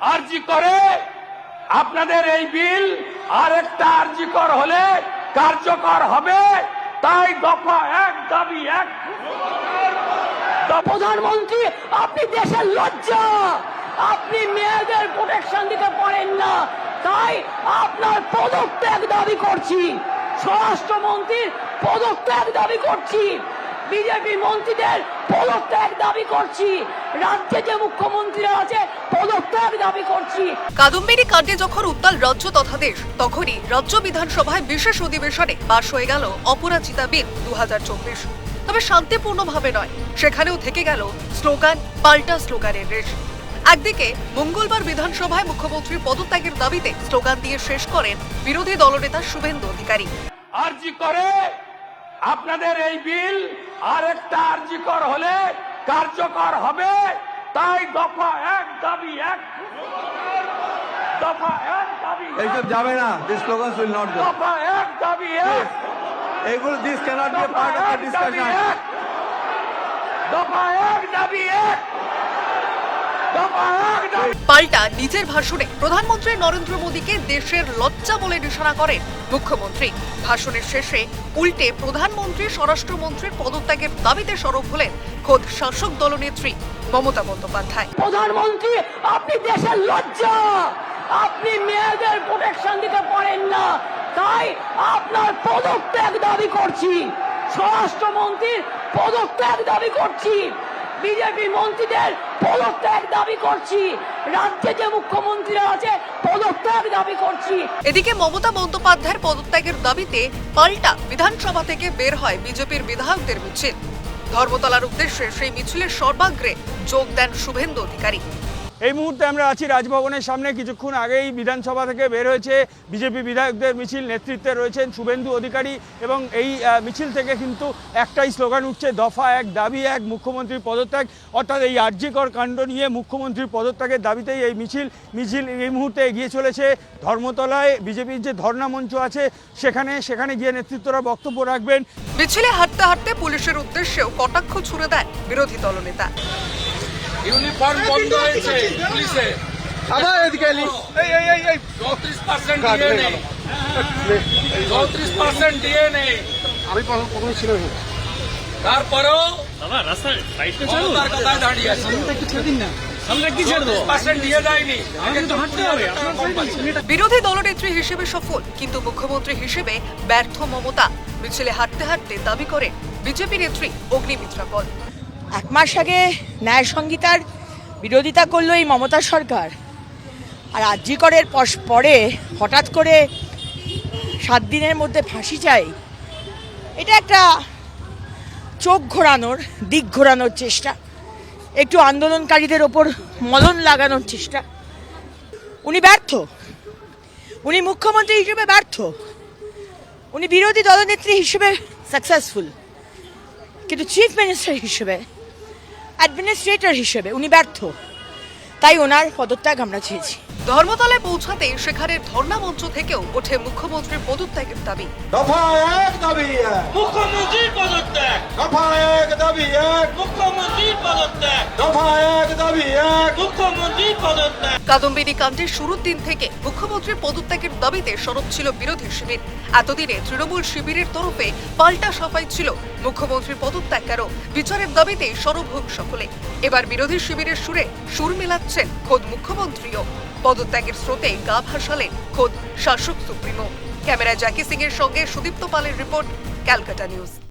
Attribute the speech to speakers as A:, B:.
A: আরজি করে আপনাদের এই বিল আরেকটা আরজি কর হলে কার্যকর হবে। তাই দফা এক, দাবি এক।
B: প্রধানমন্ত্রী, আপনি দেশের লজ্জা। আপনি মেয়েদের প্রোটেকশন দিতে পারেন না। তাই আপনার পদত্যাগ দাবি করছি। স্বরাষ্ট্রমন্ত্রীর পদত্যাগ দাবি করছি। বিজেপি মন্ত্রীদের পদত্যাগ দাবি করছি। রাজ্যে যে মুখ্যমন্ত্রীরা আছে পদত্যাগ দাবি করছি।
C: কাদম্বিনী কাণ্ডে যখন উত্তাল রাজ্য তথা দেশ তখনই রাজ্য বিধানসভায় বিশেষ অধিবেশনে পাশ হয়ে গেল অপরাজিতা বিল দুহাজার চব্বিশ। তবে শান্তিপূর্ণভাবে নয় সেখানেও থেকে গেল স্লোগান পাল্টা স্লোগানের রেশ। একদিকে মঙ্গলবার বিধানসভায় মুখ্যমন্ত্রীর পদত্যাগের দাবিতে স্লোগান দিয়ে শেষ করেন বিরোধী দলনেতা শুভেন্দু অধিকারী।
A: আরজি করে আপনাদের এই বিল আরেকটা আরজি কর হলে কার্যকর হবে। তাই দফা এক দাবি এক। দফা এক দাবি
D: এইসব যাবে না। This slogans will not go
A: দফা এক দাবি এক।
D: এইগুলো this cannot be part of the discussion
A: দফা এক দাবি এক।
C: পাল্টা নিজের ভাষণে প্রধানমন্ত্রী নরেন্দ্র মোদীকে দেশের লজ্জা বলে নিশানা করেন মুখ্যমন্ত্রী। ভাষণের শেষে উল্টে প্রধানমন্ত্রী, স্বরাষ্ট্রমন্ত্রীর পদত্যাগের দাবিতে সরব হলেন খোদ শাসক দলনেত্রী মমতা বন্দ্যোপাধ্যায়।
B: প্রধানমন্ত্রী, আপনি দেশের লজ্জা! আপনি মেয়েদের প্রোটেকশন দিতে পারেন না। তাই আপনার পদত্যাগ দাবি করছি। স্বরাষ্ট্রমন্ত্রীর পদত্যাগ দাবি করছি। বিজেপি মন্ত্রীদের পদত্যাগ দাবি করছি। রাজ্যে যে মুখ্যমন্ত্রীরা আছে, পদত্যাগ দাবি করছি।
C: এদিকে মমতা বন্দ্যোপাধ্যায়ের পদত্যাগের দাবিতে পাল্টা বিধানসভা থেকে বের হয় বিজেপির বিধায়কদের মিছিল। ধর্মতলার উদ্দেশ্যে সেই মিছিলের সর্বাগ্রে যোগ দেন শুভেন্দু অধিকারী।
E: এই মুহূর্তে আমরা আছি রাজভবনের সামনে। কিছুক্ষণ আগেই বিধানসভা থেকে বের হয়েছে বিজেপি বিধায়কদের মিছিল। নেতৃত্বে রয়েছেন শুভেন্দু অধিকারী এবং এই মিছিল থেকে কিন্তু একটাই স্লোগান উঠছে, দফা এক, দাবি এক, মুখ্যমন্ত্রীর পদত্যাগ। অর্থাৎ এই আর্যিকর কাণ্ড নিয়ে মুখ্যমন্ত্রীর পদত্যাগের দাবিতেই এই মিছিল। মিছিল এই মুহূর্তে এগিয়ে চলেছে ধর্মতলায়। বিজেপির যে ধর্ণা মঞ্চ আছে সেখানে সেখানে গিয়ে নেতৃত্বরা বক্তব্য রাখবেন।
C: মিছিলে হাঁটতে হাঁটতে পুলিশের উদ্দেশ্যেও কটাক্ষ ছুড়ে দেন বিরোধী দলনেতা।
F: ইউনিফর্ম বন্ধ হয়েছে পুলিশে।
D: আবার এদিকে এলি। এই এই এই এই।
F: চৌত্রিশ পার্সেন্ট দিয়ে নেই চৌত্রিশ পার্সেন্ট দিয়ে
D: আমি কখনো ছিল
F: তারপরেও দাঁড়িয়ে আছে?
G: তো
C: বিরোধী দলনেত্রী হিসেবে সফল কিন্তু মুখ্যমন্ত্রী হিসেবে ব্যর্থ মমতা। মিছিলে হাঁটতে হাঁটতে দাবি করেন বিজেপি নেত্রী অগ্নিমিত্রা পল
B: এক মাস আগে ন্যায় সংহিতার বিরোধিতা করল এই মমতা সরকার। আর আর্যিকরের পরে হঠাৎ করে সাত দিনের মধ্যে ফাঁসি চাই, এটা একটা চোখ ঘোরানোর, দিক ঘোরানোর চেষ্টা। একটু আন্দোলনকারীদের ওপর মলন লাগানোর চেষ্টা। উনি ব্যর্থ। উনি মুখ্যমন্ত্রী হিসেবে ব্যর্থ। উনি বিরোধী দলনেত্রী হিসেবে সাকসেসফুল কিন্তু চিফ মিনিস্টার হিসেবে অ্যাডমিনিস্ট্রেটর হিসেবে উনি ব্যর্থ। তাই ওনার পদত্যাগ আমরা চেয়েছি।
C: ধর্মতলায় পৌঁছাতে সেখানে ধর্না মঞ্চ থেকেও ওঠে মুখ্যমন্ত্রীর পদত্যাগের দাবি।
D: দফা এক দাবি
F: মুখ্যমন্ত্রীর পদত্যাগ।
D: দফা এক দাবি এক।
F: মুখ্যমন্ত্রীর পদত্যাগ।
D: দফা এক দাবি এক।
F: মুখ্যমন্ত্রীর পদত্যাগ।
C: কাদম্বিনী কাণ্ডের শুরুর দিন থেকে মুখ্যমন্ত্রীর পদত্যাগের দাবিতে সরব ছিল বিরোধী শিবির। এতদিনে তৃণমূল শিবিরের তরফে পাল্টা সাফাই ছিল মুখ্যমন্ত্রীর পদত্যাগ কেন বিচারের দাবিতে সরব হোক সকলে। এবার বিরোধী শিবিরের সুরে সুর মেলাচ্ছেন খোদ মুখ্যমন্ত্রীও। পদত্যাগের স্রোতে গা ভাসালেন খোদ শাসক সুপ্রিমো। ক্যামেরা জ্যাকি সিং এর সঙ্গে সুদীপ্ত পালের রিপোর্ট, ক্যালকাটা নিউজ।